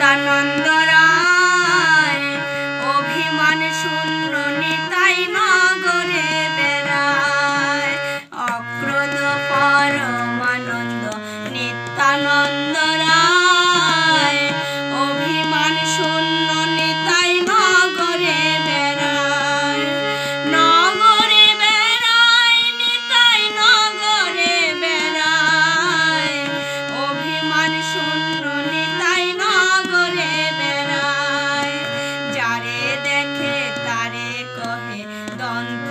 নিত্যানন্দ রায় অভিমান শূন্য নিতাই নগরে বেড়ায়। অক্রোধ পরমানন্দ নিত্যানন্দ রায় on